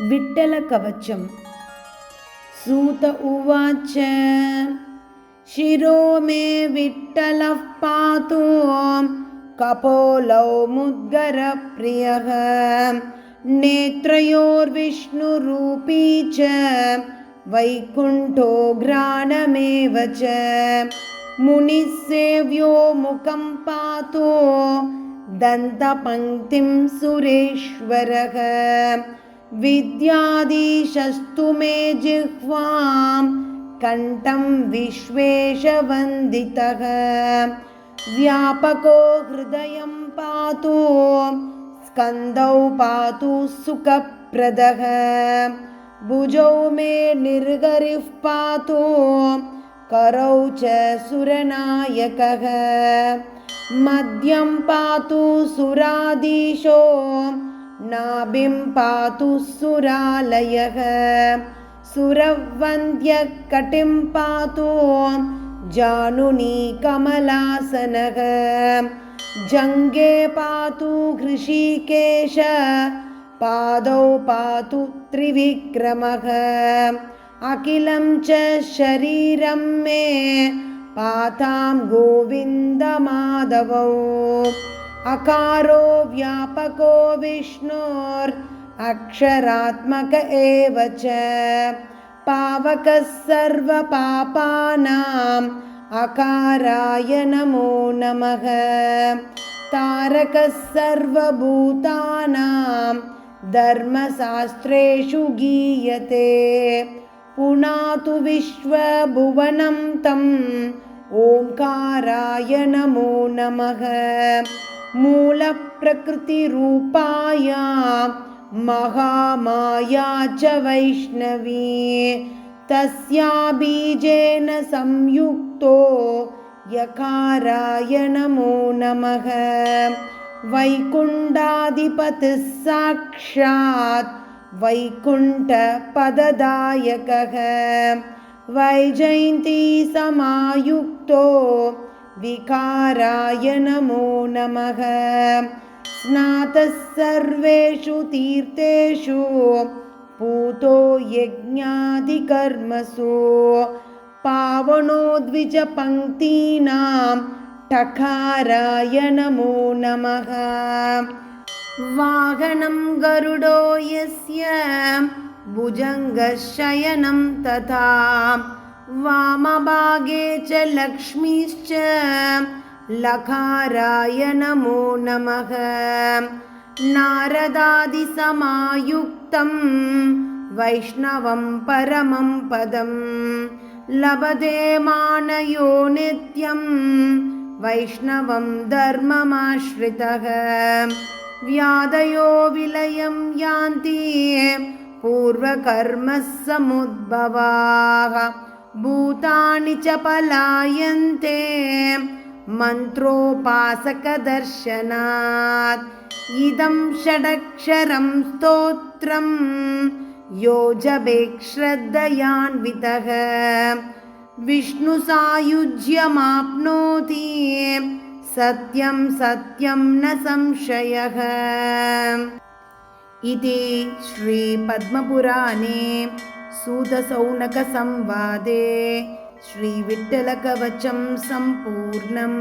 विठ्ठलकवचम्। सूत उवाच शिरो मे विठ्ठलः पातु कपोलौ मुद्गरप्रियः नेत्रयोर्विष्णुरूपी च वैकुण्ठो घ्राणमेव च। मुनिसेव्यो मुखं पातु दन्तपङ्क्तिं सुरेश्वरः विद्याधीशस्तु मे जिह्वां कण्ठं विश्वेशवन्दितः। व्यापको हृदयं पातु स्कन्दौ पातु सुखप्रदः। भुजौ मे निर्गरिः पातु करौ च सुरनायकः। मद्यं पातु सुराधीशो नाभिं पातु सुरालयः। सुरवन्द्यकटिं पातु जानुनी कमलासनः। जङ्गे पातु हृषीकेश पादौ पातु त्रिविक्रमः। अखिलं च शरीरं मे पातां गोविन्दमाधवौ अकारो व्यापको विष्णोर् अक्षरात्मक एव च। पावकः सर्वपापानाम् अकाराय नमो नमः। तारकः सर्वभूतानां धर्मशास्त्रेषु गीयते। पुनातु विश्वभुवनं तम्। ओङ्काराय नमो नमः मूलप्रकृतिरूपाय महामाया च वैष्णवी। तस्या बीजेन संयुक्तो यकाराय नमो। नमः वैकुण्डाधिपतिः साक्षात् वैकुण्ठपददायकः। वैजयन्तीसमायुक्तो विकाराय नमो नमः। स्नातः सर्वेषु तीर्थेषु पूतो यज्ञादिकर्मसु पावनो द्विजपङ्क्तीनां टकाराय नमो नमः। वाहनं गरुडो यस्य भुजङ्गशयनं तथा वामभागे च लक्ष्मीश्च लकाराय नमो। नमः नारदादिसमायुक्तं वैष्णवं परमं पदं लभते मानयो नित्यं वैष्णवं धर्ममाश्रितः। व्याधयो विलयं यान्ति पूर्वकर्मसमुद्भवाः भूतानि च पलायन्ते मन्त्रोपासकदर्शनात्। इदं षडक्षरं स्तोत्रं योजभेक्श्रद्धयान्वितः विष्णुसायुज्यमाप्नोति सत्यं सत्यं न संशयः। इति श्रीपद्मपुराणे सूतसौनकसंवादे श्रीविठ्ठलकवचं सम्पूर्णम्